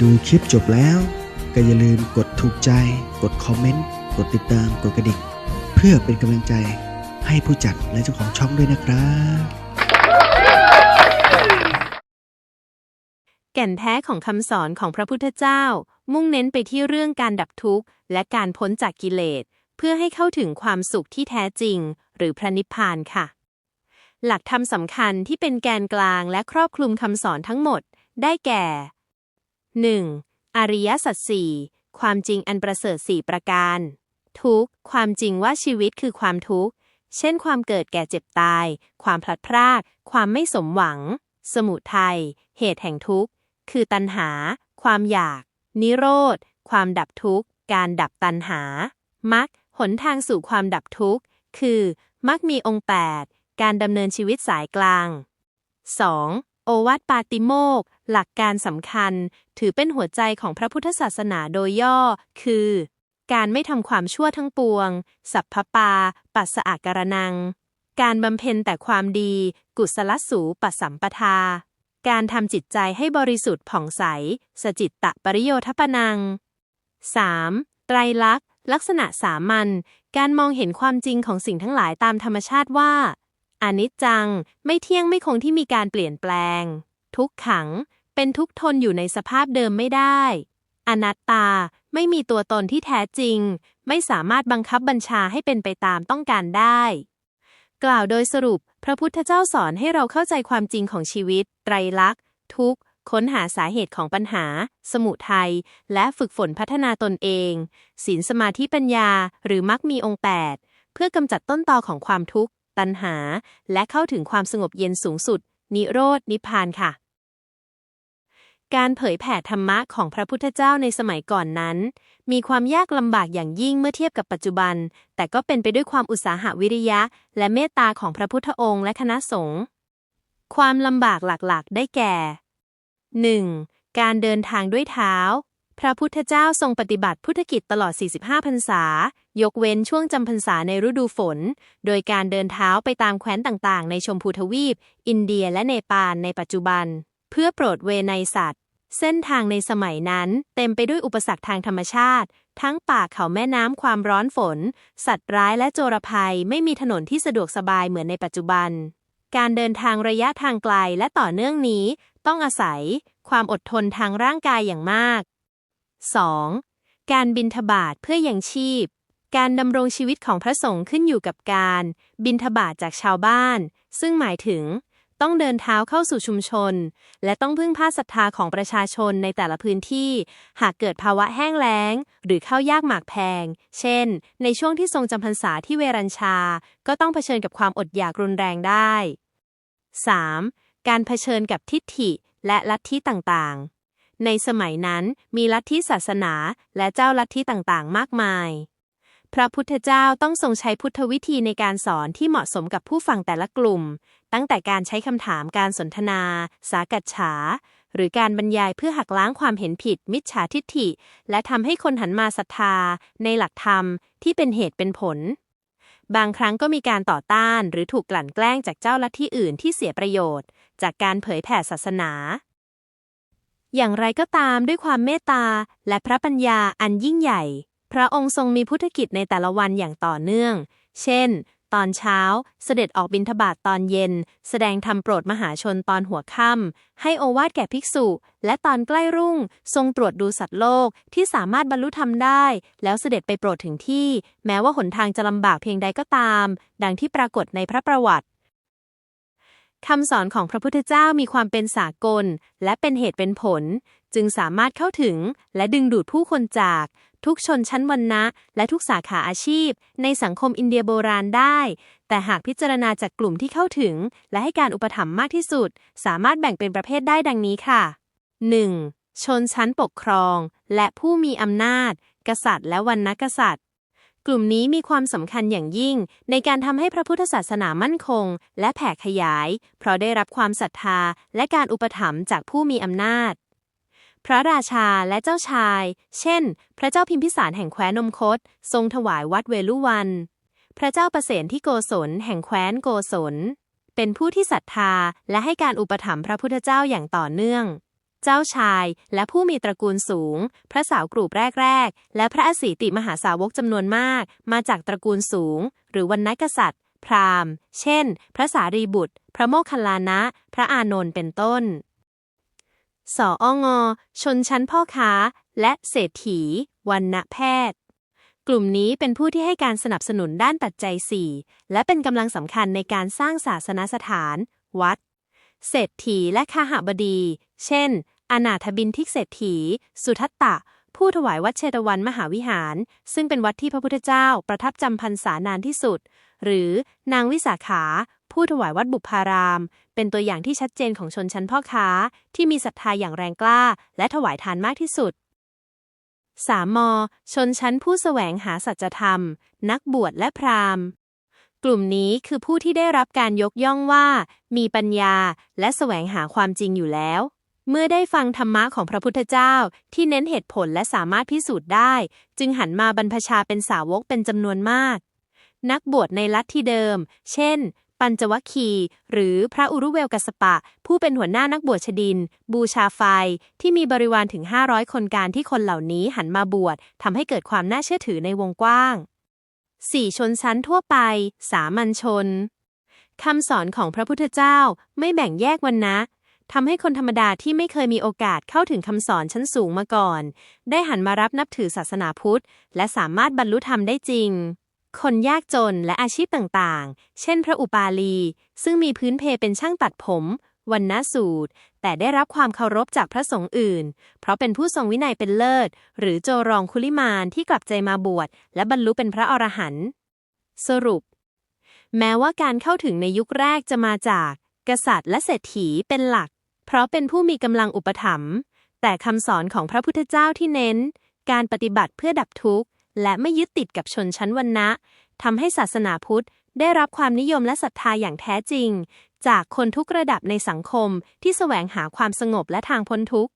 ดูคลิปจบแล้ว ก็อย่าลืมกดถูกใจ กดคอมเมนต์ กดติดตาม กดกระดิ่ง เพื่อเป็นกำลังใจให้ผู้จัดและเจ้าของช่องด้วยนะครับแก่นแท้ของคำสอนของพระพุทธเจ้า มุ่งเน้นไปที่เรื่องการดับทุกข์ และการพ้นจากกิเลส เพื่อให้เข้าถึงความสุขที่แท้จริง หรือพระนิพพานค่ะ หลักธรรมสำคัญที่เป็นแกนกลางและครอบคลุมคำสอนทั้งหมด ได้แก่ 1. อริยสัจสี่ความจริงอันประเสริฐสี่ประการ ทุกข์ความจริงว่าชีวิตคือความทุกข์ เช่นความเกิดแก่เจ็บตาย ความพลัดพราก ความไม่สมหวัง สมุทัยเหตุแห่งทุกข์ คือตัณหา ความอยาก นิโรธ ความดับทุกข์ การดับตัณหามรรคหนทางสู่ความดับทุกข์ คือมรรคมีองค์ 8 การดำเนินชีวิตสายกลาง 2. โอวัตปาติโมก หลักการสำคัญ ถือเป็นหัวใจของพระพุทธศาสนาโดยย่อ คือ การไม่ทำความชั่วทั้งปวง สัพพปา ปัสสะอาการนัง การบำเพ็ญแต่ความดี กุศลสูปัสสัมปทา การทำจิตใจให้บริสุทธิ์ผ่องใส สจิตตะปริโยทปนัง 3. ไตรลักษณ์ ลักษณะสามัญ การมองเห็นความจริงของสิ่งทั้งหลายตามธรรมชาติว่า อนิจจัง ไม่เที่ยงไม่คงที่มีการเปลี่ยนแปลง ทุกขัง เป็นทุกทนอยู่ในสภาพเดิมไม่ได้ อนัตตา ไม่มีตัวตนที่แท้จริง ไม่สามารถบังคับบัญชาให้เป็นไปตามต้องการได้ กล่าวโดยสรุป พระพุทธเจ้าสอนให้เราเข้าใจความจริงของชีวิต ไตรลักษณ์ ทุกข์ค้นหาสาเหตุของปัญหา สมุทัย และฝึกฝนพัฒนาตนเอง ศีลสมาธิปัญญา หรือมักมีองค์ 8 เพื่อกำจัดต้นตอของความทุกข์ ตัณหา และเข้าถึงความสงบเย็นสูงสุด นิโรธนิพพานค่ะ การเผยแผ่ธรรมะของพระพุทธเจ้าในสมัยก่อนนั้น มีความยากลำบากอย่างยิ่งเมื่อเทียบกับปัจจุบัน แต่ก็เป็นไปด้วยความอุตสาหะวิริยะ และเมตตาของพระพุทธองค์และคณะสงฆ์ความลำบากหลักๆ ได้แก่ 1. การเดินทางด้วยเท้า พระพุทธเจ้าทรงปฏิบัติพุทธกิจตลอด 45 พรรษา ยกเว้นช่วงจำพรรษาในฤดูฝน โดยการเดินเท้าไปตามแคว้นต่างๆ ในชมพูทวีป อินเดียและเนปาลในปัจจุบัน เพื่อโปรดเวไนสัตว์ เส้นทางในสมัยนั้น เต็มไปด้วยอุปสรรคทางธรรมชาติ ทั้งป่าเขาแม่น้ำความร้อนฝน สัตว์ร้ายและโจรภัยไม่มีถนนที่สะดวกสบายเหมือนในปัจจุบัน การเดินทางระยะทางไกลและต่อเนื่องนี้ ต้องอาศัย ความอดทนทางร่างกายอย่างมาก 2. การบินทบาทเพื่อยังชีพ การดำรงชีวิตของพระสงฆ์ขึ้นอยู่กับการ บินทบาทจากชาวบ้าน ซึ่งหมายถึง ต้องเดินเท้าเข้าสู่ชุมชน และต้องพึ่งพาศรัทธาของประชาชนในแต่ละพื้นที่ หากเกิดภาวะแห้งแล้ง หรือข้าวยากหมากแพง เช่น ในช่วงที่ทรงจำพรรษาที่เวรัญชา ก็ต้องเผชิญกับความอดอยากรุนแรงได้ 3. การเผชิญกับทิฏฐิและลัทธิต่างๆ ในสมัยนั้นมีลัทธิศาสนาและเจ้าลัทธิต่างๆ มากมาย พระพุทธเจ้าต้องทรงใช้พุทธวิธีในการสอนที่เหมาะสมกับผู้ฟังแต่ละกลุ่ม ตั้งแต่การใช้คำถามการสนทนา สากัจฉา หรือการบรรยายเพื่อหักล้างความเห็นผิด มิจฉาทิฏฐิ และทำให้คนหันมาศรัทธา ในหลักธรรมที่เป็นเหตุเป็นผล บางครั้งก็มีการต่อต้านหรือถูกกลั่นแกล้งจากเจ้าลัทธิอื่นที่เสียประโยชน์ จากการเผยแผ่ศาสนา อย่างไรก็ตามด้วยความเมตตาและพระปัญญาอันยิ่งใหญ่ พระองค์ทรงมีพุทธกิจในแต่ละวันอย่างต่อเนื่อง เช่น ตอนเช้าเสด็จออกบิณฑบาตตอนเย็น แสดงธรรมโปรดมหาชนตอนหัวค่ำให้โอวาทแก่ภิกษุ และตอนใกล้รุ่ง ทรงตรวจดูสัตว์โลกที่สามารถบรรลุธรรมได้ แล้วเสด็จไปโปรดถึงที่ แม้ว่าหนทางจะลำบากเพียงใดก็ตาม ดังที่ปรากฏในพระประวัติ คำสอนของพระพุทธเจ้ามีความเป็นสากล และเป็นเหตุเป็นผล จึงสามารถเข้าถึงและดึงดูดผู้คนจาก ทุกชนชั้นวรรณะ และทุกสาขาอาชีพ ในสังคมอินเดียโบราณได้ แต่หากพิจารณาจากกลุ่มที่เข้าถึง และให้การอุปถัมภ์มากที่สุด สามารถแบ่งเป็นประเภทได้ดังนี้ค่ะ 1. ชนชั้นปกครอง และผู้มีอำนาจ กษัตริย์และวรรณกษัตริย์ ลุ่มนี้มีความสำคัญอย่างยิ่ง ในการทำให้พระพุทธศาสนามั่นคง และแผ่ขยาย เพราะได้รับความศรัทธาและการอุปถัมภ์จากผู้มีอำนาจ พระราชาและเจ้าชาย เช่น พระเจ้าพิมพิสารแห่งแคว้นนมคต ทรงถวายวัดเวลุวัน พระเจ้าประเสนที่โกศลแห่งแคว้นโกศล เป็นผู้ที่ศรัทธาและให้การอุปถัมภ์พระพุทธเจ้าอย่างต่อเนื่อง เจ้าชาย และผู้มีตระกูลสูง พระสาวกรูปแรก ๆ และพระอสีติมหาสาวกจำนวนมาก มาจากตระกูลสูง หรือวรรณกษัตริย์ พราหมณ์ เช่น พระสารีบุตร พระโมคคัลลานะ พระอานนท์เป็นต้นสอองชนชั้นพ่อค้า และเศรษฐีวรรณแพทย์ กลุ่มนี้เป็นผู้ที่ให้การสนับสนุนด้านปัจจัย 4 และเป็นกำลังสำคัญในการสร้างศาสนสถาน วัด เศรษฐีและคหบดี เช่น อนาถบินทิกเศรษฐี สุทัตตะ ผู้ถวายวัดเชตวันมหาวิหาร ซึ่งเป็นวัดที่พระพุทธเจ้าประทับจำพรรษานานที่สุด หรือนางวิสาขา ผู้ถวายวัดบุพาราม เป็นตัวอย่างที่ชัดเจนของชนชั้นพ่อค้า ที่มีศรัทธาอย่างแรงกล้า และถวายทานมากที่สุด 3. ม ชนชั้นผู้แสวงหาสัจธรรม นักบวชและพราหมณ์ กลุ่มนี้คือผู้ที่ได้รับการยกย่องว่า มีปัญญาและแสวงหาความจริงอยู่แล้ว เมื่อได้ฟังธรรมะของพระพุทธเจ้าที่เน้นเหตุผลและสามารถพิสูจน์ได้ จึงหันมาบรรพชาเป็นสาวกเป็นจำนวนมาก นักบวชในลัทธิเดิม เช่น ปัญจวัคคีหรือพระอุรุเวลกัสปะ ผู้เป็นหัวหน้านักบวชชดิน บูชาไฟ ที่มีบริวารถึง 500 คนการที่คนเหล่านี้หันมาบวชทำให้เกิดความน่าเชื่อถือในวงกว้าง 4. ชนชั้นทั่วไป สามัญชนคำสอนของพระพุทธเจ้าไม่แบ่งแยกวรรณะ ทำให้คนธรรมดาที่ไม่เคยมีโอกาสเข้าถึงคำสอนชั้นสูงมาก่อน ได้หันมารับนับถือศาสนาพุทธ และสามารถบรรลุธรรมได้จริง คนยากจนและอาชีพต่างๆ เช่นพระอุปาลี ซึ่งมีพื้นเพเป็นช่างตัดผมวรรณสูตร แต่ได้รับความเคารพจากพระสงฆ์อื่น เพราะเป็นผู้ทรงวินัยเป็นเลิศ หรือโจรองคุลิมานที่กลับใจมาบวชและบรรลุเป็นพระอรหันต์สรุป แม้ว่าการเข้าถึงในยุคแรกจะมาจาก กษัตริย์และเศรษฐีเป็นหลัก เพราะเป็นผู้มีกำลังอุปถัมภ์แต่คำสอนของพระพุทธเจ้าที่เน้น การปฏิบัติเพื่อดับทุกข์ และไม่ยึดติดกับชนชั้นวรรณะทำให้ศาสนาพุทธได้รับความนิยมและศรัทธาอย่างแท้จริง จากคนทุกระดับในสังคมที่แสวงหาความสงบและทางพ้นทุกข์